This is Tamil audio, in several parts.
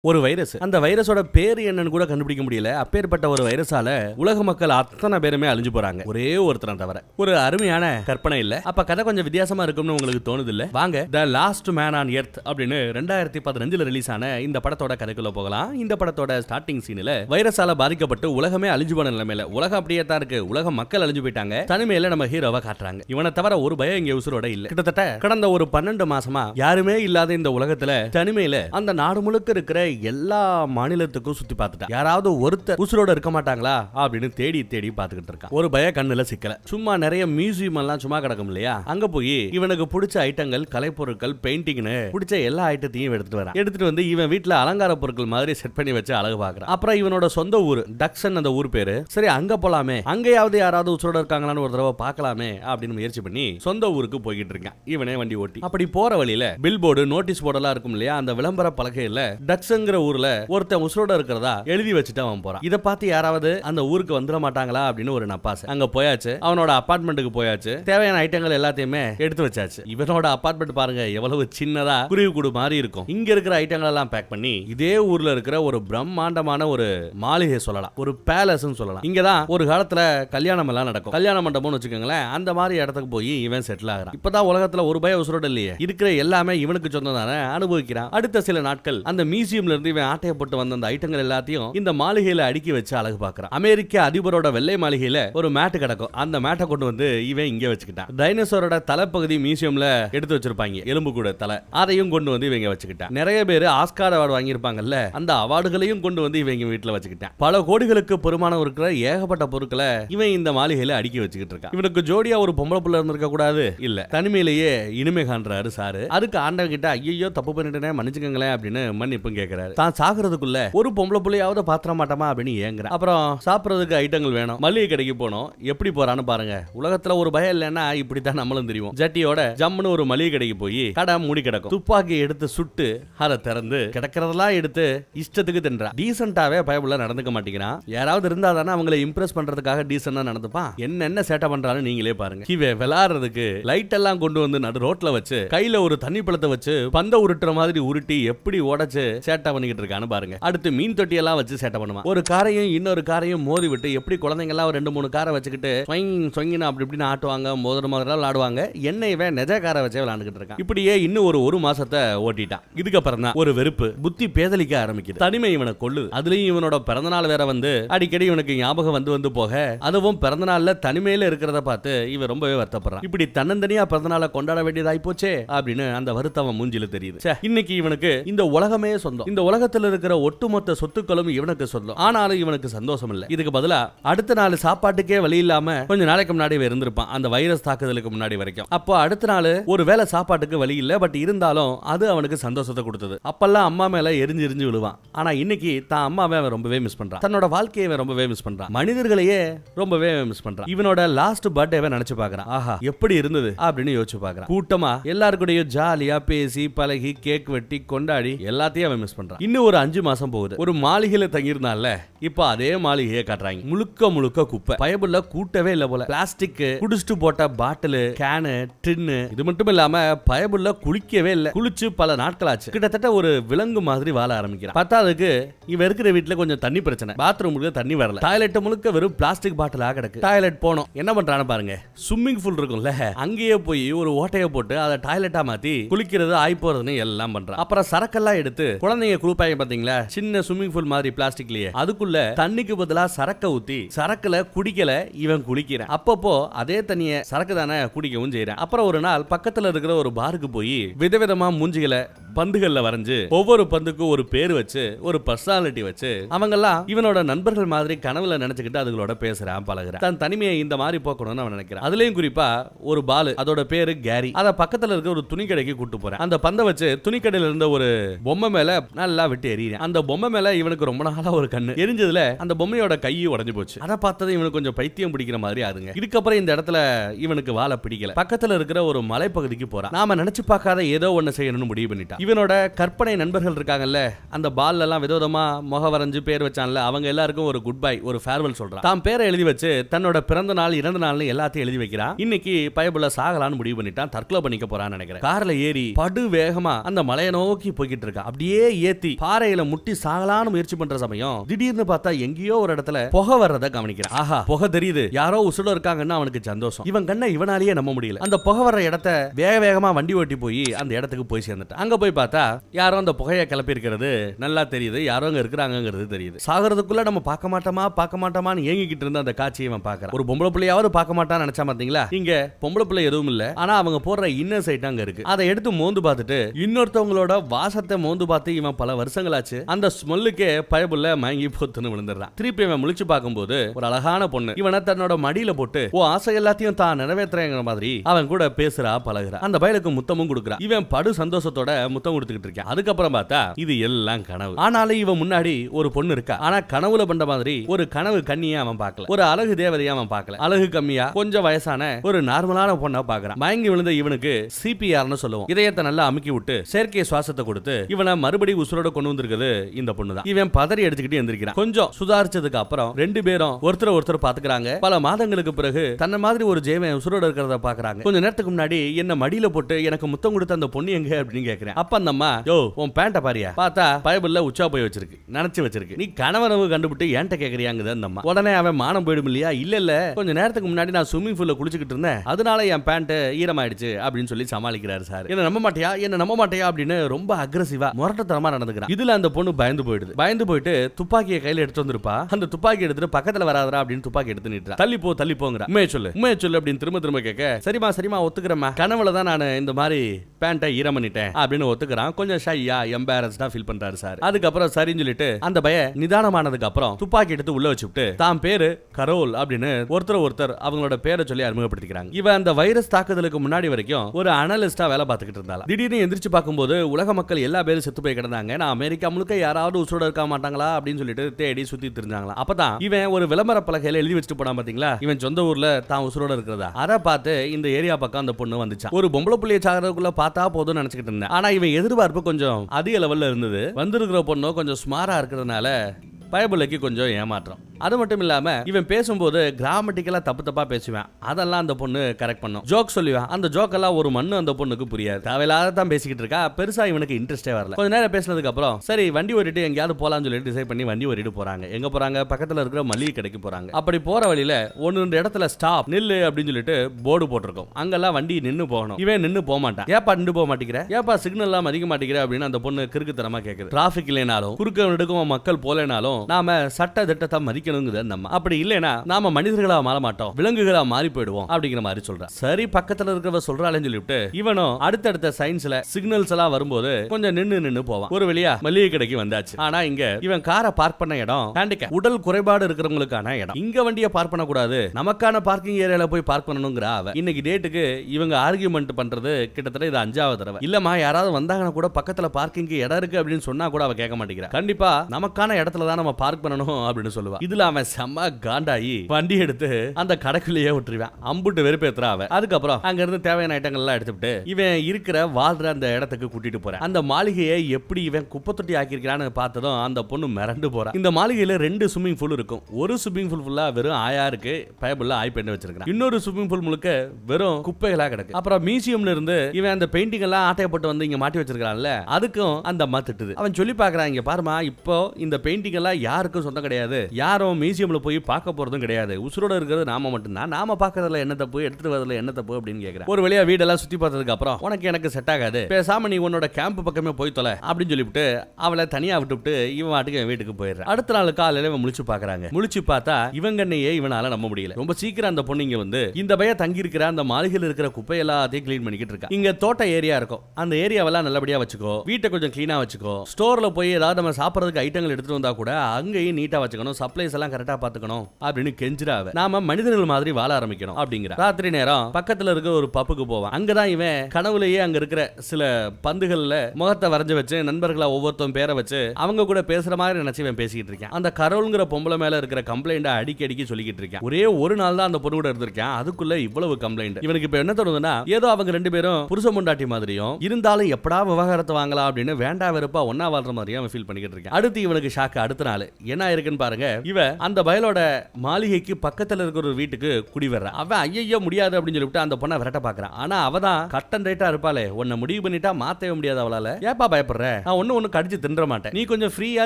ஒரு வைரஸ் அந்த வைரஸோட பேர் என்னன்னு கூட கண்டுபிடிக்க முடியல. அப்பேற்பட்ட ஒரு வைரஸால உலக மக்கள் அத்தனை பேருமே அழிஞ்சு போறாங்க. ஒரே ஒருத்தனை தவிர. ஒரு அருமையான கற்பனை இல்ல. அப்ப கதை கொஞ்சம் வித்தியாசமா இருக்கும்னு உங்களுக்கு தோணுது இல்ல வாங்க the last man on earth அப்படின்னு ரெண்டாயிரத்தி பதினஞ்சுல ரிலீஸ் ஆன இந்த படத்தோட கதைக்குள்ள போகலாம். இந்த படத்தோட ஸ்டார்டிங் சீன்ல வைரஸால பாதிக்கப்பட்டு உலகமே அழிஞ்சு போன நிலைமையில உலகம் அப்படியே தான் இருக்கு. உலக மக்கள் அழிஞ்சு போயிட்டாங்க. தனிமையில நம்ம ஹீரோவை காட்டுறாங்க. இவனை தவிர ஒரு பயம் இங்க உசுரோட இல்ல. கிட்டத்தட்ட கடந்த ஒரு பன்னெண்டு மாசமா யாருமே இல்லாத இந்த உலகத்துல தனிமையில அந்த நாடு முழுக்க இருக்கிற எல்லா மாநிலத்துக்கும் சுத்தி பார்த்துட்டா. யாராவது ஒருத்தர் உசுரோட இருக்க மாட்டாங்களா? அப்படின்னு தேடி தேடி பார்த்துக்கிட்டு இருக்கான் ஒரு பய கண்ணுல சிக்கல. சும்மா நிறைய மியூசியம் எல்லாம் சும்மா கிடக்கும் இல்லையா? அங்க போய் இவனுக்கு பிடிச்ச ஐட்டங்கள் கலைப்பொருட்கள் பெயிண்டிங்னு பிடிச்ச எல்லா ஐட்டத்தையும் எடுத்துட்டு வரான். எடுத்துட்டு வந்து இவன் வீட்டுல அலங்கார பொருட்கள் மாதிரி செட் பண்ணி வச்சு அழகு பாக்குறான் அப்புறம் இவனோட சொந்த ஊர் டக்சன் அந்த ஊர் பேரு. சரி அங்க போலாமே. அங்கேயாவது யாராவது உசுரோட இருக்காங்களான்னு ஒரு தடவை பார்க்கலாமே அப்படின்னு முயற்சி பண்ணி சொந்த ஊருக்கு போய்கிட்டு இருக்கான். இவனே வண்டி ஓட்டி. அப்படி போற வழியில பில் போர்டு நோட்டீஸ் போர்டெல்லாம் இருக்கும் இல்லையா? அந்த விளம்பர பலகையில டக்ஸ்ங்கிற ஊர்ல ஒருத்தன் உசுரோட இருக்கிறதா எழுதி வச்சுட்டு அவன் போறான். இதை பார்த்து யாராவது அந்த ஊருக்கு வந்துட மாட்டாங்களா அப்படின்னு ஒரு நப்பாசை. அங்க போயாச்சு. அவனோட அபார்ட்மெண்ட்டுக்கு போயாச்சு. தேவையான ஐட்டங்கள் எல்லாத்தையுமே எடுத்து வச்சாச்சு. இவனோட அபார்ட்மெண்ட் பாருங்க எவ்வளவு சின்னதா குருவி கூடு மாதிரி இருக்கும். இங்க இருக்கிற ஐட்டங்கள் எல்லாம் பேக் பண்ணி இதே ஊர்ல இருக்கிற ஒரு பிரம்மாண்டமான ஒரு மாளிகை சொல்லலாம். ஒரு பேலஸ் சொல்லலாம். இங்கதான் ஒரு காலத்துல கல்யாணம் எல்லாம் நடக்கும். கல்யாண மண்டபம்னு வச்சுக்கோங்களேன் அந்த மாதிரி இடத்துக்கு போய் இவன் செட்டில் ஆகிறான். இப்பதான் உலகத்துல ஒரு பய உசுரோட இல்லையே. இருக்கிற எல்லாமே இவனுக்கு சொந்தம் தானே அனுபவிக்கிறான். அடுத்த சில நாட்கள் அந்த மியூசியம் மியூசியம்ல இருந்து இவன் ஆட்டையப்பட்டு வந்த அந்த ஐட்டங்கள் எல்லாத்தையும் இந்த மாளிகையில அடுக்கி வச்சு அழகு பாக்குறான் அமெரிக்க அதிபரோட வெள்ளை மாளிகையில ஒரு மேட்டு கிடக்கும். அந்த மேட்டை கொண்டு வந்து இவன் இங்க வச்சுக்கிட்டான். டைனோசரோட தலைப்பகுதி மியூசியம்ல எடுத்து வச்சிருப்பாங்க. எலும்பு கூட தலை. அதையும் கொண்டு வந்து இவங்க வச்சுக்கிட்டான். நிறைய பேர் ஆஸ்கார் அவார்டு வாங்கியிருப்பாங்கல்ல அந்த அவார்டுகளையும் கொண்டு வந்து இவங்க வீட்டுல வச்சுக்கிட்டான். பல கோடிகளுக்கு பெருமானம் இருக்கிற ஏகப்பட்ட பொருட்களை இவன் இந்த மாளிகையில அடுக்கி வச்சுக்கிட்டு இருக்கான். இவனுக்கு ஜோடியா ஒரு பொம்பளை புள்ள இருந்திருக்க கூடாது? இல்ல. தனிமையிலேயே இனிமை காண்றாரு சாரு. அதுக்கு ஆண்டவன் கிட்ட ஐயோ தப்பு பண்ணிட்டேனே மன்னிச்சுக்கங்களேன் அப்படின்னு மன்னிப்பும் கேக்குறாரு தான் சாகுறதுக்குள்ள ஒரு பொம்பளை புள்ளையாவது பாத்திர மாட்டோமா அப்படின்னு ஏங்குறேன். அப்புறம் சாப்பிடுறதுக்கு ஐட்டங்கள் வேணும். மளிகை கடைக்கு போனோம். எப்படி போறான்னு பாருங்க. உலகத்துல ஒரு பயம் இல்லைன்னா இப்படித்தான் நம்மளும் தெரியும் ஜட்டியோட ஜம்முன்னு ஒரு மளிகை கடைக்கு போய் கடை மூடி கிடக்கும். துப்பாக்கி எடுத்து சுட்டு அதை திறந்து கிடக்கிறதெல்லாம் எடுத்து இஷ்டத்துக்கு தின்றா டீசென்ட்டாவே பயமுள்ள நடந்துக்க மாட்டேங்கிறான். யாராவது இருந்தா தானே அவங்களை இம்ப்ரெஸ் பண்றதுக்காக டீசெண்டா நடந்துப்பான். என்னென்ன சேட்டை பண்றான்னு நீங்களே பாருங்க. இவன் விளாடுறதுக்கு லைட் எல்லாம் கொண்டு வந்து நடு ரோட்ல வச்சு கையில ஒரு தண்ணி பழத்தை வச்சு பந்த உருட்டுற மாதிரி உருட்டி எப்படி உடைச்சு சேட்டை பண்ணிக்கிட்டு இருக்கான்னு பாருங்க. அடுத்து மீன் தொட்டி எல்லாம் வச்சு சேட்டை பண்ணுவான். ஒரு காரையும் இன்னொரு காரையும் மோதி விட்டு எப்படி குழந்தைங்க எல்லாம் ரெண்டு மூணு காரை வச்சுக்கிட்டு ஸ்வொயிங் அப்படி இப்படின்னு ஆட்டுவாங்க மோதிர மாதிரி விளாடுவாங்க என்ன இவன் நெஜ காரை வச்சே விளாண்டுக்கிட்டு இருக்கான். இப்படியே இன்னும் ஒரு ஒரு மாசத்தை ஓட்டிட்டான். இதுக்கப்புறம் தான் ஒரு வெறுப்பு புத்தி பேதலிக்க ஆரம்பிக்குது. தனிமை இவனை கொள்ளுது அதுலயும் இவனோட பிறந்தநாள் வேற வந்து அடிக்கடி இவனுக்கு ஞாபகம் வந்து வந்து போக அதுவும் பிறந்தநாள்ல தனிமையில இருக்கிறத பார்த்து இவன் ரொம்பவே வருத்தப்படுறான். இப்படி தன்னந்தனியா பிறந்தநாளை கொண்டாட வேண்டியதாய் போச்சே அப்படின்னு அந்த வருத்தம் மூஞ்சில தெரியுது. இன்னைக்கு இவனுக்கு இந்த உலகமே சொந்தம். இந்த உலகத்துல இருக்கிற ஒட்டுமொத்த சொத்துக்களும் இவனுக்கு சொந்தம். ஆனாலும் இவனுக்கு சந்தோஷம் இல்ல. இதுக்கு பதிலா அடுத்த நாள் சாப்பாட்டுக்கே வழி இல்லாம கொஞ்ச நாளைக்கு முன்னாடி இவன் இருந்திருப்பான். அந்த வைரஸ் தாக்குதலுக்கு முன்னாடி வரைக்கும். அப்போ அடுத்த நாள் ஒரு வேலை சாப்பாட்டுக்கு வழி இல்ல பட் இருந்தாலும் அது அவனுக்கு சந்தோஷத்தை கொடுத்தது. அப்பெல்லாம் அம்மா மேல எரிஞ்சு எரிஞ்சு விழுவான். ஆனா இன்னைக்கு தான் அம்மாவை அவன் ரொம்பவே மிஸ் பண்றான். தன்னோட வாழ்க்கையை அவன் ரொம்பவே மிஸ் பண்றான். மனிதர்களையே ரொம்பவே மிஸ் பண்றான். இவனோட லாஸ்ட் பர்த்டேவை நினைச்சு பாக்குறான். ஆஹா எப்படி இருந்தது அப்படின்னு யோசிச்சு பாக்குறான். கூட்டமா எல்லாருக்கூடயும் ஜாலியா பேசி பழகி கேக் வெட்டி கொண்டாடி எல்லாத்தையும் அவன் மிஸ் பண்றான். இன்னும் ஒரு அஞ்சு மாசம் போகுது. ஒரு மாளிகையில தங்கியிருந்தான்ல இப்ப அதே மாளிகையை காட்டுறாங்க. முழுக்க முழுக்க குப்பை. பயபுள்ள கூட்டவே இல்ல போல. பிளாஸ்டிக் குடிச்சிட்டு போட்ட பாட்டில் கேனு டின்னு இது மட்டும் இல்லாம பயபுள்ள குளிக்கவே இல்ல. குளிச்சு பல நாட்கள் ஆச்சு கிட்டத்தட்ட ஒரு விலங்கு மாதிரி வாழ ஆரம்பிக்கிறான். பத்தாவதுக்கு இவ இருக்கிற வீட்டுல கொஞ்சம் தண்ணி பிரச்சனை. பாத்ரூம் முழுக்க தண்ணி வரல. டாய்லெட் முழுக்க வெறும் பிளாஸ்டிக் பாட்டிலா கிடக்கு. டாய்லெட் போனோம். என்ன பண்றான்னு பாருங்க. ஸ்விம்மிங் பூல் இருக்கும்ல. அங்கேயே போய் ஒரு ஓட்டையை போட்டு அதை டாய்லெட்டா மாத்தி குளிக்கிறது ஆய் போறதுன்னு எல்லாம் பண்றான். அப்புறம் சரக்கெல்லாம் எடுத்து குழந்தைங்க குளிப்பாங்க பாத்தீங்களா சின்ன ஸ்விம்மிங் பூல் மாதிரி பிளாஸ்டிக்லயே அதுக்குள்ள தண்ணிக்கு பதிலா சரக்க ஊத்தி சரக்குல குடிக்கல இவன் குளிக்கிறான். அப்பப்போ அதே தண்ணிய சரக்கு தானே குடிக்கவும் செய்யறேன் அப்புறம் ஒரு நாள் பக்கத்துல இருக்கிற ஒரு பாருக்கு போய் விதவிதமா மூஞ்சிகளை பந்துகள்ல வரைஞ்சு ஒவ்வொரு பந்துக்கும் ஒரு பேர் வச்சு ஒரு பர்சனாலிட்டி வச்சு அவங்கெல்லாம் இவனோட நண்பர்கள் மாதிரி கனவுல நினைச்சுக்கிட்டு அதுகளோட பேசுறான் பழகுறான். தன் தனிமையை இந்த மாதிரி போக்கணும்னு அவன் நினைக்கிறான். அதுலயும் குறிப்பா ஒரு பாலு அதோட பேரு கேரி அத பக்கத்துல இருக்க ஒரு துணி கடைக்கு கூட்டு போறேன். அந்த பந்தை வச்சு துணி கடையில இருந்த ஒரு பொம்மை மேல நல்லா விட்டு எறிகிறேன் அந்த பொம்மை மேல இவனுக்கு ரொம்ப நாளா ஒரு கண்ணு. எரிஞ்சதுல அந்த பொம்மையோட கையை உடஞ்சு போச்சு. அதை பார்த்தது இவனுக்கு கொஞ்சம் பைத்தியம் பிடிக்கிற மாதிரி ஆகுங்க இதுக்கப்புறம் இந்த இடத்துல இவனுக்கு வாழ பிடிக்கல. பக்கத்துல இருக்கிற ஒரு மலைப்பகுதிக்கு போறான். நாம நினைச்சு பார்க்காத ஏதோ ஒண்ணு செய்யணும்னு முடிவு பண்ணிட்டான். இவனோட கற்பனை நண்பர்கள் இருக்காங்கல்ல அந்த பால்ல எல்லாம் விதவிதமா முக வரைஞ்சு பேர் வச்சான்ல அவங்க எல்லாருக்கும் ஒரு குட் பை ஒரு ஃபேர்வெல் சொல்றான். தான் பேரை எழுதி வச்சு தன்னோட பிறந்த நாள் இறந்த நாள்னு எல்லாத்தையும் எழுதி வைக்கிறான். இன்னைக்கு பயபுள்ள சாகலான்னு முடிவு பண்ணிட்டான். தற்கொலை பண்ணிக்க போறான்னு நினைக்கிறேன். கார்ல ஏறி படு வேகமா அந்த மலையை நோக்கி போய்கிட்டு இருக்கான். அப்படியே ஏத்தி பாறையில முட்டி சாகலான்னு முயற்சி பண்ற சமயம் திடீர்னு பார்த்தா எங்கேயோ ஒரு இடத்துல புகை வர்றத கவனிக்கிறான். ஆஹா புகை தெரியுது. யாரோ உசுட இருக்காங்கன்னு அவனுக்கு சந்தோஷம். இவன் கண்ணை இவனாலேயே நம்ப முடியல. அந்த புகை வர்ற இடத்த வேக வேகமா வண்டி ஓட்டி போய் அந்த இடத்துக்கு போய் சேர்ந்துட்டான். அங்க போய் பார்த்தா யாரோ அந்த புகையை கிளப்பி இருக்கிறது நல்லா தெரியுது. யாரோ அங்க இருக்கிறாங்கிறது தெரியுது. சாகிறதுக்குள்ள நம்ம பார்க்க மாட்டோமா பார்க்க மாட்டோமான்னு ஏங்கிக்கிட்டு இருந்த அந்த காட்சியை இவன் பார்க்கறான். ஒரு பொம்பளை பிள்ளையாவது பார்க்க மாட்டான்னு நினைச்சா பாத்தீங்களா? இங்க பொம்பளை பிள்ளை எதுவும் இல்ல. ஆனா அவங்க போடுற இன்னர் சைட் அங்க இருக்கு. அதை எடுத்து மோந்து பார்த்துட்டு இன்னொருத்தவங்களோட வாசத்தை மோந்து பார்த்து இவன் பல வருஷங்களாச்சு அந்த ஸ்மெல்லுக்கே பயபுள்ள மயங்கி போத்துன்னு விழுந்துடுறான். திருப்பி இவன் முழிச்சு பார்க்கும்போது ஒரு அழகான பொண்ணு. இவனை தன்னோட மடியில போட்டு ஓ ஆசை எல்லாத்தையும் தான் நிறைவேற்றுறேங்கிற மாதிரி அவன் கூட பேசுறா பழகுறா. அந்த பயலுக்கு முத்தமும் கொடுக்குறான். இவன் படு சந்தோஷத்தோட முத்தம் கொடுத்துக்கிட்டு இருக்கான். அதுக்கப்புறம் பார்த்தா இது எல்லாம் கனவு. ஆனாலும் இவன் முன்னாடி ஒரு பொண்ணு இருக்கா. ஆனா கனவுல பண்ற மாதிரி ஒரு கனவு கண்ணியை அவன் பார்க்கல. ஒரு அழகு தேவதையா அவன் பார்க்கல. அழகு கம்மியா கொஞ்சம் வயசான ஒரு நார்மலான பொண்ணை பார்க்கறான். மயங்கி விழுந்த இவனுக்கு சிபிஆர்னு சொல்லுவோம். இதயத்தை நல்லா அமுக்கி விட்டு செயற்கை சுவாசத்தை கொடுத்து இவனை மறுபடியும் உசுரோட கொண்டு வந்திருக்கிறது இந்த பொண்ணு தான் இவன் பதறி எடுத்துக்கிட்டு எந்திரிக்கிறான். கொஞ்சம் சுதாரிச்சதுக்கு அப்புறம் ரெண்டு பேரும் ஒருத்தர் ஒருத்தர் பாத்துக்கிறாங்க பல மாதங்களுக்கு பிறகு தன்ன மாதிரி ஒரு ஜெயவன் உசுரோட இருக்கிறத பாக்குறாங்க கொஞ்ச நேரத்துக்கு முன்னாடி என்ன மடியில போட்டு எனக்கு முத்தம் கொடுத்த அந்த பொண்ணு எங்க அப்படின்னு கேக்குறேன். அப்ப அந்த அம்மா யோ உன் பேண்ட பாரியா? பார்த்தா பைபிள்ல உச்சா போய் வச்சிருக்கு. நினைச்சு வச்சிருக்கு. நீ கணவனவு கண்டுபிட்டு ஏன்ட்ட கேக்குறியாங்குது அந்த அம்மா. உடனே அவன் மானம் போயிடும் இல்லையா? இல்ல இல்ல. கொஞ்ச நேரத்துக்கு முன்னாடி நான் ஸ்விம்மிங் பூல்ல குளிச்சுக்கிட்டு இருந்தேன். அதனால என் பேண்ட் ஈரமாயிடுச்சு அப்படின்னு சொல்லி சமாளிக்கிறாரு சார். என்ன நம்ப மாட்டியா? என்ன நம்ப மாட்டியா? அப்படின்னு ரொம்ப அக்ரஸிவா முரட்டத்தனமா நடந்துக்கிறான். இதுல அந்த பொண்ணு பயந்து போயிடுது. பயந்து போயிட்டு துப்பாக்கியை கையில எடுத்து வந்திருப்பா. அந்த துப்பாக்கி எடுத்துட்டு பக்கத்துல வராதரா அப்படின்னு துப்பாக்கி எடுத்து நிட்டுறா தள்ளி போ தள்ளி போங்கிற. உண்மையை சொல்லு. உண்மையை சொல்லு அப்படின்னு திரும்ப திரும்ப கேட்க சரிமா சரிமா ஒத்துக்கிறமா கனவுல தான் நான் இந்த மாதிரி பேண்ட்டை ஈரம் பண்ணிட்டேன் அப்படின்னு ஒத்துக்கிறான். கொஞ்சம் ஷையா எம்பாரஸ்டா ஃபீல் பண்றாரு சார். அதுக்கப்புறம் சரின்னு சொல்லிட்டு அந்த பய நிதானமானதுக்கு அப்புறம் துப்பாக்கி எடுத்து உள்ள வச்சுட்டு தான் பேரு கரோல் அப்படின்னு ஒருத்தர் ஒருத்தர் அவங்களோட பேரை சொல்லி அறிமுகப்படுத்திக்கிறாங்க. இவ அந்த வைரஸ் தாக்குதலுக்கு முன்னாடி வரைக்கும் ஒரு அனலிஸ்டா வேலை பார்த்துக்கிட்டு இருந்தாலும் திடீர்னு எந்திரிச்சு பார்க்கும்போது உலக மக்கள் எல்லா பேரும் செத்து போய் கிடந்தாங்க. நான் அமெரிக்கா முழுக்க யாராவது உசுரோட இருக்க மாட்டாங்களா அப்படின்னு சொல்லிட்டு தேடி சுத்தி தெரிஞ்சாங்களா அப்பதான் இவன் ஒரு விளம்பர பலகையில எழுதி வச்சுட்டு போனான் பாத்தீங்களா? இவன் சொந்த ஊர்ல தான் உசுரோட இருக்கிறதா? அதை பார்த்து இந்த ஏரியா பக்கம் அந்த பொண்ணு வந்துச்சா ஒரு பொம்பளை புள்ளிய சாகிறதுக்குள்ள பார்த்தா போதும்னு நினைச்சுக்கிட்டு இருந்தேன். ஆனா இவன் எதிர்பார்ப்பு கொஞ்சம் அதிக லெவல்ல இருந்தது. வந்திருக்கிற பொண்ணு கொஞ்சம் ஸ்மாரா இருக்கிறதுனால பயபுலைக்கு கொஞ்சம் ஏமாற்றம். அது மட்டும் இல்லாம இவன் பேசும்போது கிராமட்டிக்கலா தப்பு தப்பா பேசுவேன். அதெல்லாம் அந்த பொண்ணு கரெக்ட் பண்ணும். ஜோக் சொல்லுவேன். அந்த ஜோக் எல்லாம் ஒரு மண்ணு அந்த பொண்ணுக்கு புரியாது. தேவையில்லாத தான் பேசிக்கிட்டு இருக்கா. பெருசா இவனுக்கு இன்ட்ரெஸ்டே வரல. கொஞ்ச நேரம் பேசினதுக்கு அப்புறம் சரி வண்டி ஓட்டிட்டு எங்கேயாவது போலாம்னு சொல்லிட்டு டிசைட் பண்ணி வண்டி ஓட்டிட்டு போறாங்க. எங்க போறாங்க? பக்கத்துல இருக்கிற மளிகை கடைக்கு போறாங்க. அப்படி போற வழியில ஒன்னு ரெண்டு இடத்துல ஸ்டாப் நில்லு அப்படின்னு சொல்லிட்டு போர்டு போட்டிருக்கோம். அங்கெல்லாம் வண்டி நின்னு போகணும். இவன் நின்னு போக மாட்டான். ஏப்பா நின்னு போக மாட்டேங்கிற? ஏப்பா சிக்னல் எல்லாம் மதிக்க மாட்டேங்கிற? அப்படின்னு அந்த பொண்ணு கிறுக்குத்தனமா கேக்குது. டிராபிக் இல்லைனாலும் குறுக்க நெடுக்கும் மக்கள் போலேனாலும் நாம சட்ட திட்டத்தை மதிக்கணுங்குது நம்ம அப்படி இல்லைன்னா நாம மனிதர்களா மாற மாட்டோம். விலங்குகளா மாறி போயிடுவோம் அப்படிங்கிற மாதிரி சொல்றான். சரி பக்கத்துல இருக்கிறவ சொல்றாளேன்னு சொல்லிவிட்டு இவனும் அடுத்தடுத்த சயின்ஸ்ல சிக்னல்ஸ் எல்லாம் வரும்போது கொஞ்சம் நின்னு நின்னு போவான். ஒரு வழியா மளிகை கடைக்கு வந்தாச்சு. ஆனா இங்க இவன் காரை பார்க் பண்ண இடம் handicap. உடல் குறைபாடு இருக்கிறவங்களுக்கான இடம். இங்க வண்டியை பார்க் பண்ண கூடாது நமக்கான பார்க்கிங் ஏரியால போய் பார்க் பண்ணணுங்கிற அவ இன்னைக்கு டேட்டுக்கு இவங்க ஆர்கியூமெண்ட் பண்றது கிட்டத்தட்ட இது அஞ்சாவது தடவை. இல்லம்மா யாராவது வந்தாங்கன்னா கூட பக்கத்துல பார்க்கிங்க இடம் இருக்கு அப்படின்னு சொன்னா கூட அவ கேட்க மாட்டேங்கிறா. கண்டிப்பா நமக்கான இடத்துல தான் நம்ம பார்க் பண்ணணும் அப்படின்னு சொல்லுவா. இதுல அவன் செம்ம காண்டாயி வண்டி எடுத்து அந்த கடைக்குள்ளேயே விட்டுருவேன். அம்புட்டு வெறுப்பேத்துறா அவன். அதுக்கப்புறம் அங்க இருந்து தேவையான ஐட்டங்கள் எல்லாம் எடுத்துட்டு இவன் இருக்கிற வாழ்ற அந்த இடத்துக்கு கூட்டிட்டு போறேன். அந்த மாளிகையை எப்படி இவன் குப்பை தொட்டி ஆக்கியிருக்கிறான்னு பார்த்ததும் அந்த பொண்ணு மிரண்டு போறான் இந்த மாளிகையில ரெண்டு ஸ்விம்மிங் பூல் இருக்கும். ஒரு ஸ்விம்மிங் பூல் ஃபுல்லா வெறும் ஆயா இருக்கு பயபுள்ள ஆய் பெண்ணு வச்சிருக்கான் இன்னொரு ஸ்விம்மிங் பூல் முழுக்க வெறும் குப்பைகளா கிடக்கு. அப்புறம் மியூசியம்ல இருந்து இவன் அந்த பெயிண்டிங் எல்லாம் ஆட்டையப்பட்டு வந்து இங்க மாட்டி வச்சிருக்கான்ல அதுக்கும் அந்த அம்மா திட்டுது. அவன் சொல்லி பாக்குறான் இங்க பாருமா இப்போ இந்த பெயிண்டிங் எல்லாம் யாருக்கும் சொந்தம் கிடையாது. யாரும் மியூசியம்ல போய் பார்க்க போறதும் கிடையாது. உசுரோட இருக்கிறது நாம மட்டும்தான். நாம பார்க்கறதுல என்ன தப்பு எடுத்துட்டு வரதுல என்ன தப்பு அப்படின்னு கேக்குறேன். ஒரு வழியா வீடெல்லாம் சுத்தி பார்த்ததுக்கு அப்புறம் உனக்கு எனக்கு செட் ஆகாது. பேசாம நீ உன்னோட கேம்ப் பக்கமே போய் தொலை அப்படின்னு சொல்லிவிட்டு அவளை தனியா விட்டுவிட்டு இவன் வாட்டுக்கு என் வீட்டுக்கு போயிடுறான். அடுத்த நாள் காலையில் இவன் முழிச்சு பார்க்குறாங்க. முழிச்சு பார்த்தா இவங்கன்னையே இவனால நம்ப முடியல. ரொம்ப சீக்கிரம் அந்த பொண்ணு இங்கே வந்து இந்த பைய தங்கி இருக்கிற அந்த மாளிகையில் இருக்கிற குப்பை எல்லாத்தையும் க்ளீன் பண்ணிக்கிட்டு இருக்கா. இங்க தோட்ட ஏரியா இருக்கும். அந்த ஏரியாவெல்லாம் நல்லபடியா வச்சுக்கோ. வீட்டை கொஞ்சம் க்ளீனாக வச்சுக்கோ. ஸ்டோர்ல போய் ஏதாவது நம்ம சாப்பிட்றதுக்கு ஐட்டங்கள் எடுத்துட்டு வந்தா கூட அங்கேயும் நீட்டா வச்சுக்கணும். சப்ளைஸ் எல்லாம் கரெக்டா பாத்துக்கணும் அப்படின்னு கெஞ்சிராவ நாம மனிதர்கள் மாதிரி வாழ ஆரம்பிக்கணும் அப்படிங்கிற. ராத்திரி நேரம் பக்கத்துல இருக்க ஒரு பப்புக்கு போவான். அங்கதான் இவன் கனவுலயே அங்க இருக்கிற சில பந்துகள்ல முகத்தை வரைஞ்சு வச்சு நண்பர்களா ஒவ்வொருத்தன் பேரை வச்சு அவங்க கூட பேசுற மாதிரி நினைச்சு இவன் பேசிக்கிட்டு இருக்கான். அந்த கரோல்ங்கிற பொம்பளை மேல இருக்கிற கம்ப்ளைண்ட் அடிக்கடி அடிக்கடி சொல்லிக்கிட்டு இருக்கேன். ஒரே ஒரு நாள் தான் அந்த பொண்ணு கூட இருந்திருக்கேன். அதுக்குள்ள இவ்வளவு கம்ப்ளைண்ட் இவனுக்கு இப்ப என்ன தோணுதுன்னா ஏதோ அவங்க ரெண்டு பேரும் புருஷ முண்டாட்டி மாதிரியும் இருந்தாலும் எப்படா விவகாரத்தை வாங்கலாம் அப்படின்னு வேண்டாம் வெறுப்பா ஒன்னா வாழ்ற மாதிரியும் அவன் ஃபீல் பண்ணிக்கிட்டு இருக்கான். அடுத்து இவனுக்கு ஷாக்கு அடுத்த நாள். என்ன இருக்குன்னு பாருங்க இவன் இவன் அந்த பயலோட மாளிகைக்கு பக்கத்துல இருக்கிற ஒரு வீட்டுக்கு குடி வர்றா. அவன் ஐயோ முடியாது அப்படின்னு சொல்லிட்டு அந்த பொண்ணை விரட்ட பாக்குறான் ஆனா அவ தான் கட்டன் ரைட்டா இருப்பாளே. உன்னை முடிவு பண்ணிட்டா மாத்தவே முடியாது அவளால. ஏப்பா பயப்படுற? நான் ஒன்னு ஒண்ணு கடிச்சு தின்ற மாட்டேன். நீ கொஞ்சம் ஃப்ரீயா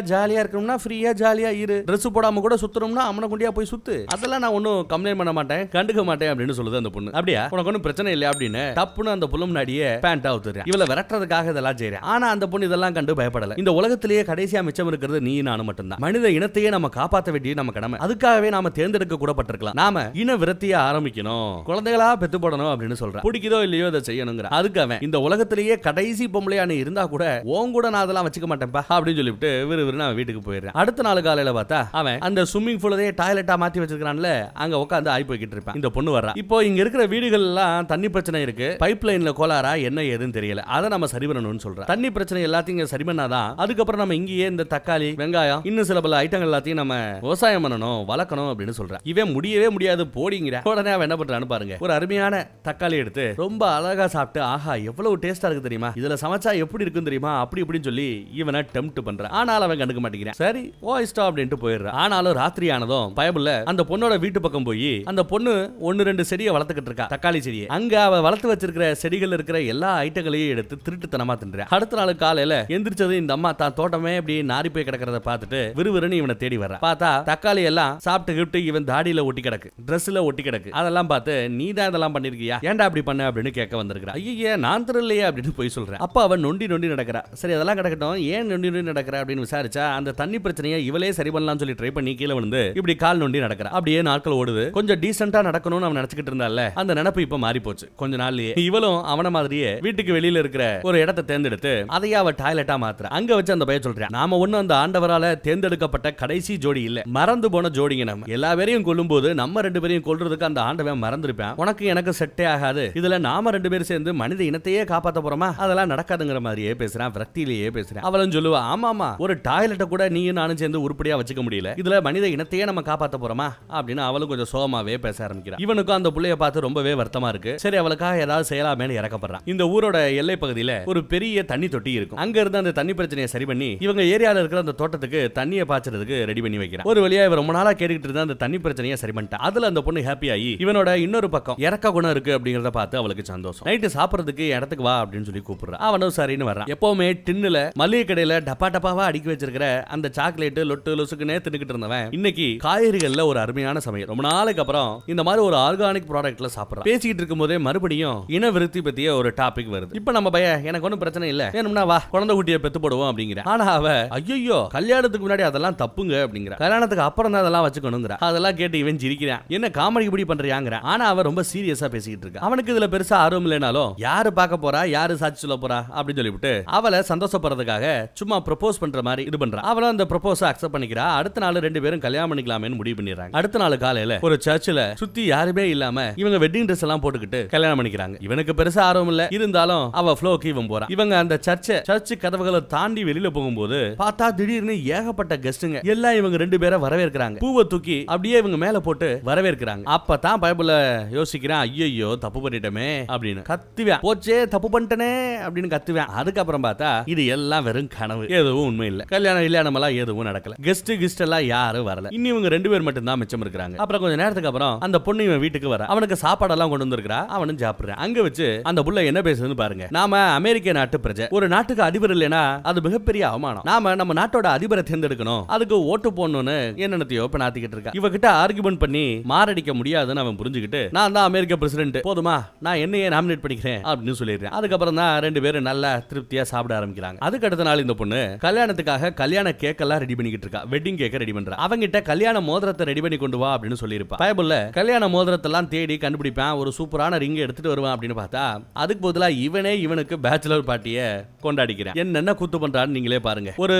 ஜாலியா இருக்கணும்னா ஃப்ரீயா ஜாலியா இரு. ட்ரெஸ் போடாம கூட சுத்தணும்னா அவனை கொண்டியா போய் சுத்து. அதெல்லாம் நான் ஒன்னும் கம்ப்ளைண்ட் பண்ண மாட்டேன். கண்டுக்க மாட்டேன் அப்படின்னு சொல்லுது அந்த பொண்ணு. அப்படியா? உனக்கு ஒன்றும் பிரச்சனை இல்லை அப்படின்னு டப்புன்னு அந்த பொண்ணு முன்னாடியே பேண்ட் அவுத்துறேன் இவளை விரட்டுறதுக்காக இதெல்லாம் செய்யறேன் ஆனா அந்த பொண்ணு இதெல்லாம் கண்டு பயப்படல. இந்த உலகத்திலேயே கடைசியா மிச்சம் இருக்கிறது நீ நானும் மட்டும்தான். மனித இனத்தையே நம்ம காப்பாற்ற வேண்டியது நம்ம கடமை. அதுக்காகவே நாம தேர்ந்தெடுக்க கூட பட்டிருக்கலாம் நாம இன விரத்திய ஆரம்பிக்கணும். குழந்தைகளா பெத்து போடணும் அப்படின்னு சொல்றேன். பிடிக்குதோ இல்லையோ இதை செய்யணுங்கிற. அதுக்கு அவன் இந்த உலகத்திலேயே கடைசி பொம்பளையா நீ இருந்தா கூட உன் கூட நான் அதெல்லாம் வச்சுக்க மாட்டேன்ப்பா அப்படின்னு சொல்லிவிட்டு விறு அவன் வீட்டுக்கு போயிடுறேன். அடுத்த நாள் காலையில பார்த்தா அவன் அந்த ஸ்விம்மிங் பூலதே டாய்லெட்டா மாத்தி வச்சிருக்கான்ல அங்க உட்காந்து ஆய் போய்கிட்டு இருப்பான். இந்த பொண்ணு வர்றா. இப்போ இங்க இருக்கிற வீடுகள் எல்லாம் தண்ணி பிரச்சனை இருக்கு. பைப் லைன்ல கோளாரா என்ன ஏதுன்னு தெரியல. அதை நம்ம சரி பண்ணணும்னு சொல்றேன் தண்ணி பிரச்சனை எல்லாத்தையும் சரி பண்ணாதான் அதுக்கப்புறம் நம்ம இங்கேயே இந்த தக்காளி வெங்காயம் இன்னும் சில பல ஐட்டங்கள் எல்லாத்தையும் நம்ம விவசாயம் பண்ணணும் வளர்க்கணும் அப்படின்னு சொல்றேன் இவன் முடியவே முடியாது போடிங்கிற. உடனே அவன் என்ன பண்றான்னு பாருங்க. ஒரு அருமையான தக்காளி எடுத்து ரொம்ப அழகா சாப்பிட்டு ஆஹா எவ்வளவு டேஸ்டா இருக்கு தெரியுமா? இதுல சமைச்சா எப்படி இருக்கும் தெரியுமா? அப்படி இப்படின்னு சொல்லி இவனை டெம்ட் பண்றான் ஆனாலும் அவன் கண்டுக்க மாட்டேங்கிறான். சரி ஓ இஷ்டம் அப்படின்ட்டு போயிடுறான் ஆனாலும் ராத்திரி ஆனதும் பயபுள்ள அந்த பொண்ணோட வீட்டு பக்கம் போய் அந்த பொண்ணு ஒன்னு ரெண்டு செடியை வளர்த்துக்கிட்டு இருக்கா தக்காளி செடியை. அங்க அவ வளர்த்து வச்சிருக்கிற செடிகள் இருக்கிற எல்லா ஐட்டங்களையும் எடுத்து திருட்டுத்தனமா தின்றா. அடுத்த நாள் காலையில எந்திரிச்சது இந்த அம்மா தான் தோட்டமே இப்படி நாரி போய் கிடக்கிறத பார்த்துட்டு விறுவிறுன்னு இவனை தேடி வர்றா. பார்த்தா தக்காளி எல்லாம் சாப்பிட்டு கிப்ட்டு இவன் தாடியில ஒட்டி கிடக்கு ட்ரெஸ்ல ஒட்டி கிடக்கு. அதெல்லாம் பார்த்து நீ தான் இதெல்லாம் பண்ணிருக்கியா? ஏன்டா அப்படி பண்ண? அப்படின்னு கேட்க வந்திருக்கிறா. ஐயே நான் தெரியலையே அப்படின்னு போய் சொல்றேன் அப்ப அவன் நொண்டி நொண்டி நடக்கிறா. சரி அதெல்லாம் கிடக்கட்டும். ஏன் நொண்டி நொண்டி நடக்கிற? அப்படின்னு விசாரிச்சா அந்த தண்ணி பிரச்சனையை இவளே சரி பண்ணலாம் சொல்லி ட்ரை பண்ணி கீழே விழுந்து இப்படி கால் நொண்டி நடக்கிறா. அப்படியே நாட்கள் ஓடுது. கொஞ்சம் டீசென்டா நடக்கணும்னு அவன் நினைச்சுக்கிட்டு இருந்தால அந்த நினைப்பு இப்ப மாறி போச்சு கொஞ்ச நாள்லயே இவளும் அவன மாதிரியே வீட்டுக்கு வெளியில இருக்கிற ஒரு இடத்தை தேர்ந்தெடுத்து அதையே அவ டாய்லெட்டா மாத்துற. அங்க வச்சு அந்த பைய சொல்றேன் நாம ஒண்ணு அந்த ஆண்டவரால தேர்ந்தெடுக்கப்பட்ட கடைசி ஜோடி இல்ல. மறந்து போன ஜோடிங்க நம்ம. எல்லா பேரையும் கொல்லும்போது நம்ம ரெண்டு பேரையும் கொல்றதுக்கு அந்த ஆண்டவன் மறந்துருப்பேன். உனக்கு எனக்கு செட்டே ஆகாது. இதுல நாம ரெண்டு பேரும் சேர்ந்து மனித இனத்தையே காப்பாத்த போறோமா? அதெல்லாம் நடக்காதுங்கிற மாதிரியே பேசுறான் விரக்தியிலேயே பேசுறேன். அவளும் சொல்லுவா ஆமா ஆமா ஒரு டாய்லெட்டை கூட நீயும் நானும் சேர்ந்து உருப்படியா வச்சுக்க முடியல. இதுல மனித இனத்தையே நம்ம காப்பாத்த போறோமா? அப்படின்னு அவளும் கொஞ்சம் சோகமாவே பேச ஆரம்பிக்கிறான் இவனுக்கும் அந்த புள்ளைய பார்த்து ரொம்பவே வருத்தமா இருக்கு. சரி அவளுக்காக ஏதாவது செய்யலாமேனு இறக்கப்படுறான். இந்த ஊரோட எல்லை பகுதியில ஒரு பெரிய தண்ணி தொட்டி இருக்கும். அங்க இருந்து அந்த தண்ணி பிரச்சனையை சரி பண்ணி இவங்க ஏரியால இருக்கிற அந்த தோட்டத்துக்கு தண்ணியை பாய்ச்சறதுக்கு ரெடி பண்ணி வைக்கிறான். ஒரு வழியா இவர் ரொம்ப நாளா கேட்டுக்கிட்டு இருந்த அந்த தண்ணி பிரச்சனையை சரி பண்ணிட்டா அதுல அந்த பொண்ணு ஹாப்பி ஆகி இவனோட இன்னொரு பக்கம் இறக்க குணம் இருக்கு அப்படிங்கறத பார்த்து அவளுக்கு சந்தோஷம். நைட்டு சாப்பிடுறதுக்கு இடத்துக்கு வா அப்படின்னு சொல்லி கூப்பிடுறான் அவனும் சரின்னு வர்றான். எப்பவுமே டின்னுல மளிகை கடையில டப்பா டப்பாவா அடுக்கி வச்சிருக்கிற அந்த சாக்லேட் லொட்டு லொசுக்குன்னே தின்னுக்கிட்டு இருந்தவன் இன்னைக்கு காய்கறிகள்ல ஒரு அருமையான சமையல். ரொம்ப நாளைக்கு அப்புறம் இந்த மாதிரி ஒரு ஆர்கானிக் ப்ராடக்ட்ல சாப்பிடுறான். பேசிக்கிட்டு இருக்கும் போதே மறுபடியும் இன விருத்தி பத்திய ஒரு டாபிக் வருது. இப்ப நம்ம பைய எனக்கு ஒன்றும் பிரச்சனை இல்ல. வேணும்னா வா குழந்தை குட்டியை பெத்து போடுவோம் அப்படிங்கிற ஆனா அவ ஐயோ கல்யாணத்துக்கு முன்னாடி அதெல்லாம் தப்புங்க அப்படிங்கிற கல்யாணத்துக்கு அப்புறம் தான் அதெல்லாம் வச்சுக்கணுங்கிற. அதெல்லாம் கேட்டு இவன் சிரிக்கிறான். என்ன காமெடி இப்படி பண்றியாங்கிற? ஆனா அவன் ரொம்ப சீரியஸா பேசிக்கிட்டு இருக்கா. அவனுக்கு இதுல பெருசா ஆர்வம் இல்லைனாலும் யாரு பார்க்க போறா? யாரு சாட்சி சொல்ல போறா? அப்படின்னு சொல்லிவிட்டு அவளை சந்தோஷப்படுறதுக்காக சும்மா ப்ரப்போஸ் பண்ற மாதிரி இது பண்றான் அவளும் அந்த ப்ரப்போஸை அக்செப்ட் பண்ணிக்கிறா. அடுத்த நாள் ரெண்டு பேரும் கல்யாணம் பண்ணிக்கலாமே முடிவு பண்ணிடுறாங்க. அடுத்த நாள் காலையில ஒரு சர்ச்சில் சுத்தி யாருமே இல்லாம இவங்க வெட்டிங் ட்ரெஸ் எல்லாம் போட்டுக்கிட்டு கல்யாணம் பண்ணிக்கிறாங்க. இவனுக்கு பெருசா ஆர்வம் இல்ல. இருந்தாலும் அவ ஃப்ளோக்கு இவன் போறான் இவங்க அந்த சர்ச்சை சர்ச் கதவுகளை தாண்டி வெளியில போகும்போது பார்த்தா திடீர்னு ஏகப்பட்ட கெஸ்ட்டுங்க எல்லாம் இவங்க ரெண்டு பேரை வரவேற்கிறாங்க. பூவை தூக்கி அப்படியே இவங்க மேல போட்டு வரவேற்கிறாங்க. அப்பதான் பைபிள யோசிக்கிறான் ஐயோ தப்பு பண்ணிட்டோமே அப்படின்னு. கத்துவேன். போச்சே தப்பு பண்ணிட்டனே அப்படின்னு கத்துவேன். அதுக்கப்புறம் பார்த்தா இது எல்லாம் வெறும் கனவு. எதுவும் உண்மை இல்ல. கல்யாணம் கல்யாணம் எல்லாம் எதுவும் நடக்கல. கெஸ்ட் கிஸ்ட் எல்லாம் யாரும் வரல. இன்னும் இவங்க ரெண்டு பேர் மட்டும் தான் மிச்சம் இருக்கிறாங்க. அப்புறம் கொஞ்ச நேரத்துக்கு அப்புறம் அந்த பொண்ணு இவன் வீட்டுக்கு வர. அவனுக்கு சாப்பாடெல்லாம் கொண்டு வந்திருக்கிறா. அவனும் சாப்பிடுறான். அங்க வச்சு அந்த புள்ள என்ன பேசுதுன்னு பாருங்க. நாம அமெரிக்க நாட்டு பிரஜை. ஒரு நாட்டுக்கு அதிபர் இல்லைன்னா அது மிகப்பெரிய அவமானம். நாம நம்ம நாட்டோட அதிபரை தேர்ந்தெடுக்கணும். அதுக்கு ஓட்டு போடணும்னு என்னென்னத்தையோ இப்ப நாத்திக்கிட்டு இருக்கா? இவகிட்ட ஆர்குமெண்ட் பண்ணி மாரடிக்க முடியாதுன்னு அவன் புரிஞ்சுக்கிட்டு நான் தான் அமெரிக்க பிரசிடென்ட் போதுமா? நான் என்னையே நாமினேட் பண்ணிக்கிறேன் அப்படின்னு சொல்லிடுறேன். அதுக்கப்புறம் தான் ரெண்டு பேரும் நல்லா திருப்தியா சாப்பிட ஆரம்பிக்கிறாங்க. அதுக்கு அடுத்த நாள் இந்த பொண்ணு கல்யாணத்துக்காக கல்யாண கேக் எல்லாம் ரெடி பண்ணிக்கிட்டு இருக்கா. வெட்டிங் கேக்க ரெடி பண்றா. அவங்கிட்ட கல்யாண மோதிரத்தை ரெடி பண்ணி கொண்டு வா அப்படின்னு சொல்லியிருப்பா. பைபிள்ல கல்யாண மோதிரத்தெல்லாம் தேடி கண்டுபிடிப்பேன். ஒரு சூப்பரான ரிங் எடுத்துட்டு வருவான் அப்படின்னு பார்த்தா அதுக்கு பதிலா இவனே இவனுக்கு பேச்சுலர் பார்ட்டிய கொண்டாடிக்கிறேன். என்னென்ன கூத்து பண்றான்னு நீங்களே பாருங்க. ஒரு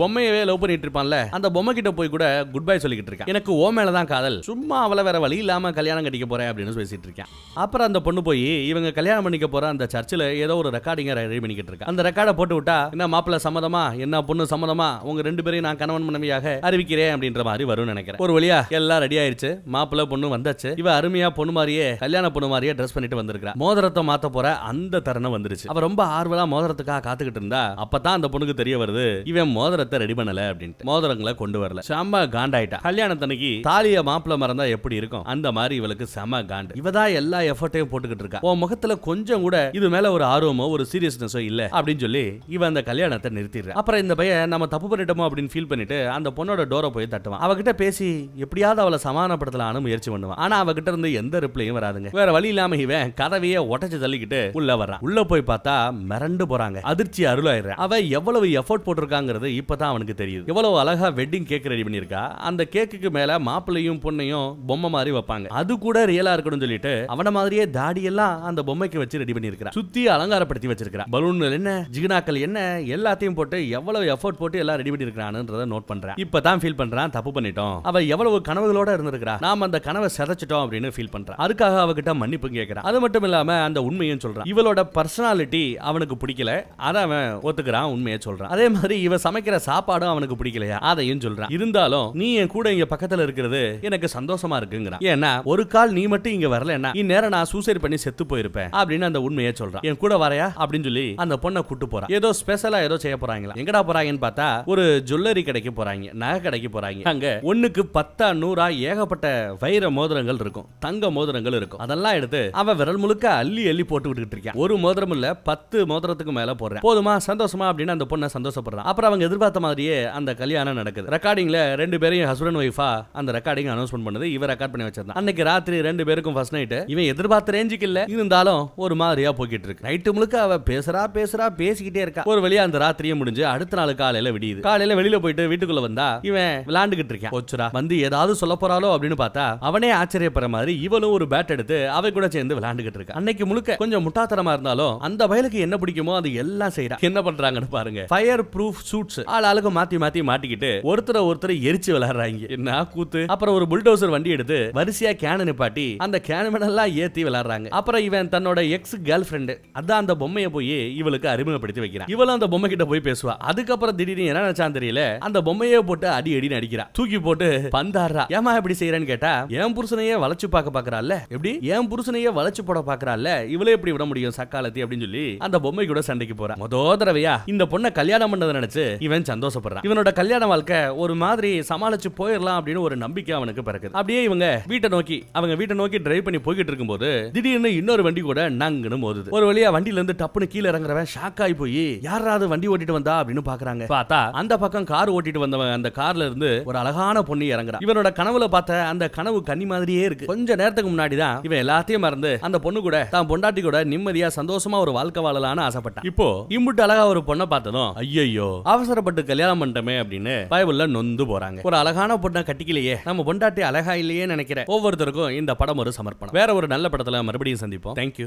பொம்மையவே லவ் பண்ணிட்டு இருப்பான்ல அந்த பொம்மை கிட்ட போய் கூட குட் பை சொல்லிக்கிட்டு இருக்கேன். எனக்கு ஓ மேல தான் காதல். சும்மா அவளை வேற வழி இல்லாம கல்யாணம் கட்டிக்க போறேன் அப்படின்னு பேசிட்டு இருக்கேன். அப்புறம் அந்த பொண்ணு போய் இவங்க கல்யாணம் பண்ணிக்க போற அந்த சர்ச்சில் ஏதோ ஒரு ரெக்கார்டிங்க ரெடி பண்ணிக்கிட்டு இருக்கேன் அந்த ரெக்கார்டை போட்டு விட்டா என்ன மாப்பிள்ள சம்மதமா? என்ன பொண்ணு சம்மதமா? உங்க ரெண்டு பேரையும் நான் கணவன் மனைவியாக அறிவிக்கிறேன் அப்படின்ற மாதிரி வரும்னு நினைக்கிறேன். ஒரு வழியா எல்லாம் ரெடி ஆயிருச்சு. மாப்பிள்ள பொண்ணு வந்தாச்சு. இவ அருமையா பொண்ணு மாதிரியே கல்யாண பொண்ணு மாதிரியே ட்ரெஸ் பண்ணிட்டு வந்திருக்கா மோதிரத்தை மாத்த போற அந்த தருணம் வந்துருச்சு. அவ ரொம்ப ஆர்வலா மோதிரத்துக்காக காத்துக்கிட்டு இருந்தா அப்பதான் அந்த பொண்ணுக்கு தெரிய வருது இவன் மோதிரத்தை ரெடி பண்ணல அப்படின்ட்டு. மோதிரங்களை கொண்டு வரல. செம்ம செம காண்டாயிட்டா. கல்யாணத்தன்னைக்கு தாலிய மாப்பிள்ள மறந்தா எப்படி இருக்கும்? அந்த மாதிரி இவளுக்கு செம காண்டு. இவதான் எல்லா எஃபர்ட்டையும் போட்டுக்கிட்டு இருக்கா உன் முகத்துல கொஞ்சம் கூட இது மேல ஒரு ஆர்வமோ ஒரு சீரியஸ்னஸோ இல்ல. அப்படின்னு சொல்லி இவ அந்த கல்யாணத்தை நிறுத்திடுறா. அப்புறம் இந்த பையன் நம்ம தப்பு பண்ணிட்டோமோ அப்படின்னு ஃபீல் பண்ணிட்டு அந்த பொண்ணோட டோரை போய் தட்டுவான். அவகிட்ட பேசி எப்படியாவது அவளை சமாதானப்படுத்தலாம்னு முயற்சி பண்ணுவான். ஆனா அவகிட்ட இருந்து எந்த ரிப்ளையும் வராதுங்க. வேற வழி இல்லாம இவன் கதவையே உடச்சு தள்ளிக்கிட்டு உள்ள வர்றான். உள்ள போய் பார்த்தா மிரண்டு போறாங்க. அதிர்ச்சி அருளாயிடுறா. அவ எவ்வளவு எஃபோர்ட் போட்டிருக்காங்கிறது இப்பதான் அவனுக்கு தெரியுது. எவ்வளவு அழகா வெட்டிங் கேக் ரெடி பண்ணிருக்கா அந்த கேக்குக்கு மேல மாப்பிள்ளையும் பொண்ணையும் பொம்மை மாதிரி வைப்பாங்க. அது கூட ரியலா இருக்கணும்னு சொல்லிட்டு அவன மாதிரியே தாடி எல்லாம் அந்த பொம்மைக்கு வச்சு ரெடி பண்ணிருக்கா சுத்தி அலங்காரப்படுத்தி வச்சிருக்கா பலூன் என்ன? ஜிகினாக்கள் என்ன? எல்லாத்தையும் போட்டு எவ்வளவு எஃபோர்ட் போட்டு எல்லாம் ரெடி பண்ணிருக்கான்றத நோட் பண்றேன் இப்பதான் ஃபீல் பண்றான் தப்பு பண்ணிட்டோம். அவ எவ்வளவு கனவுகளோட இருந்திருக்கா நாம அந்த கனவை சிதைச்சிட்டோம் அப்படின்னு ஃபீல் பண்றான் அதுக்காக அவகிட்ட மன்னிப்பு கேட்கிறான் அது மட்டும் இல்லாம அந்த உண்மையும் சொல்றான் இவளோட பர்சனாலிட்டி அவனுக்கு பிடிக்கல. அதை அவன் ஒத்துக்கிறான் உண்மையை சொல்றான். அதே மாதிரி இவ சமைக்கிற சாப்பாடும் அவனுக்கு பிடிக்கலையா? அதையும் சொல்றான் இருந்தாலும் நீ என் கூட இங்க பக்கத்துல இருக்கிறது எனக்கு சந்தோஷமா இருக்குங்கிறான். ஏன்னா ஒரு கால் நீ மட்டும் இங்க வரலன்னா இந்நேரம் நான் சூசைட் பண்ணி செத்து போயிருப்பேன் அப்படின்னு அந்த உண்மையை சொல்றான். என் கூட வரையா? அப்படின்னு சொல்லி அந்த பொண்ணை கூட்டு போறான். ஏதோ ஸ்பெஷலா ஏதோ செய்ய போறாங்களா? எங்கடா போறாங்கன்னு பார்த்தா ஒரு ஜுவல்லரி கடைக்கு போறாங்க நகை கடைக்கு போறாங்க. அங்க ஒண்ணுக்கு பத்தா நூறா ஏகப்பட்ட வைர மோதிரங்கள் இருக்கும் தங்க மோதிரங்கள் இருக்கும். அதெல்லாம் எடுத்து அவன் விரல் முழுக்க அள்ளி அள்ளி போட்டு விட்டுக்கிட்டு இருக்கான். ஒரு மோதிரம் இல்ல பத்து மோதிரத்துக்கு மேல போடுறேன். போதுமா? சந்தோஷமா? அப்படின்னு அந்த பொண்ணை சந்தோஷப்படுறான். அப்புறம் அவங்க எதிர்பார்த்த மாதிரியே அந்த கல்யாணம் நடக்குது. ரெக்கார்டிங்ல ரெண்டு பேரையும் ஹஸ்பண்ட் ஒய்ஃபா அந்த ரெக்கார்டிங் அனௌன்ஸ்மெண்ட் பண்ணது இவன் ரெக்கார்ட் பண்ணி வச்சிருந்தான். அன்னைக்கு ராத்திரி ரெண்டு பேருக்கும் ஃபர்ஸ்ட் நைட்டு இவன் எதிர்பார்த்த ரேஞ்சுக்கு இல்ல. இருந்தாலும் ஒரு மாதிரியா போய்கிட்டு இருக்கு. நைட்டு முழுக்க அவ பேசுறா பேசுறா பேசிக்கிட்டே இருக்கா. ஒரு வழியா அந்த ராத்திரியே முடிஞ்சு அடுத்த நாள் காலையில விடியுது. காலையில வெளியில போயிட்டு வீட்டுக்குள்ள வந்தா இவன் விளையாண்டுகிட்டு இருக்கான். போச்சுரா வந்து ஏதாவது சொல்ல போறாளோ? அப்படின்னு பார்த்தா அவனே ஆச்சரியப்படுற மாதிரி இவளும் ஒரு பேட் எடுத்து அவ கூட சேர்ந்து விளையாண்டுகிட்டு இருக்கா. அன்னைக்கு முழுக்க கொஞ்சம் முட்டாத்தனமா இருந்தாலும் அந்த வயலுக்கு என்ன பிடிக்குமோ அது எல்லாம் செய்யறா என்ன பண்றாங்கன்னு பாருங்க. ஃபயர் ப்ரூஃப் சூட்ஸ் ஆள் ஆளுக்கு மாத்தி மாத்தி மாட்டிக்கிட்டு ஒருத்தர ஒருத்தர் எரிச்சு விளையாடுறாங்க. என்ன கூத்து? அப்புறம் ஒரு புல்டோசர் வண்டி எடுத்து வரிசையா கேன நிப்பாட்டி அந்த கேனமன் எல்லாம் ஏத்தி விளையாடுறாங்க. அப்புறம் இவன் தன்னோட எக்ஸ் கேர்ள் ஃப்ரெண்டு அதான் அந்த பொம்மையை போய் இவளுக்கு அறிமுகப்படுத்தி வைக்கிறான். இவளும் அந்த பொம்மை கிட்ட போய் பேசுவா. அதுக்கப்புறம் திடீர்னு என்ன நினைச்சான் தெரியல அந்த பொம்மையை போட்டு அடி அடின்னு அடிக்கிறா. தூக்கி போட்டு பந்தாடுறா. ஏமா இப்படி செய்யறேன்னு கேட்டா என் புருஷனையே வளைச்சு பார்க்க பாக்குறாள்ல எப்படி? என் புருஷனையே வளைச்சு போட பாக்குறாள்ல இவளே எப்படி விட முடியும் சக்காலத்தி அப்படின்னு சொல்லி அந்த பொம்மை கூட சண்டைக்கு போறான் மொத தடவையா இந்த பொண்ணை கல்யாணம் பண்ணதை நினைச்சு இவன் சந்தோஷப்படுறான். இவனோட கல்யாண வாழ்க்கை ஒரு மாதிரி சமாளிச்சு போயிடலாம் அப்படின்னு ஒரு நம்பிக்கை அவனுக்கு பிறக்குது. அப்படியே இவங்க வீட்டை நோக்கி அவங்க வீட்டை நோக்கி டிரைவ் பண்ணி போய்கிட்டு இருக்கும்போது திடீர்னு இன்னொரு வண்டி கூட நங்குன்னு மோதுது. ஒரு வழியா வண்டியில இருந்து டப்புன்னு கீழே இறங்குறவன் ஷாக் ஆகி போய் யாராவது வண்டி ஓட்டிட்டு வந்தா? அப்படின்னு பாக்குறாங்க. பார்த்தா அந்த பக்கம் கார் ஓட்டிட்டு வந்தவன் அந்த கார்ல இருந்து ஒரு அழகான பொண்ணு இறங்குறான் இவனோட கனவுல பார்த்த அந்த கனவு கன்னி மாதிரியே இருக்கு. கொஞ்ச நேரத்துக்கு முன்னாடி தான் இவன் எல்லாத்தையும் மறந்து அந்த பொண்ணு கூட தான் பொண்டாட்டி கூட நிம்மதியா சந்தோஷமா ஒரு வாழ்க்கை வாழலாம்னு ஆசைப்பட்டான். இப்போ இம்புட்டு அழகா ஒரு பொண்ணை பார்த்ததும் ஐயோ அவசரப்பட்டு கல்யாணம் பண்ணிட்டமே அப்படின்னு பைபிள்ல நொந்து போறாங்க. ஒரு அழகான பொண்ணை கட்டிக்கலையே. நம்ம பொண்டாட்டி அழகா இல்லையே நினைக்கிறேன். ஒவ்வொருத்தருக்கும் இந்த படம் ஒரு சமர்ப்பணம். வேற ஒரு நல்ல படத்துல மறுபடியும் சந்திப்போம். தேங்க்யூ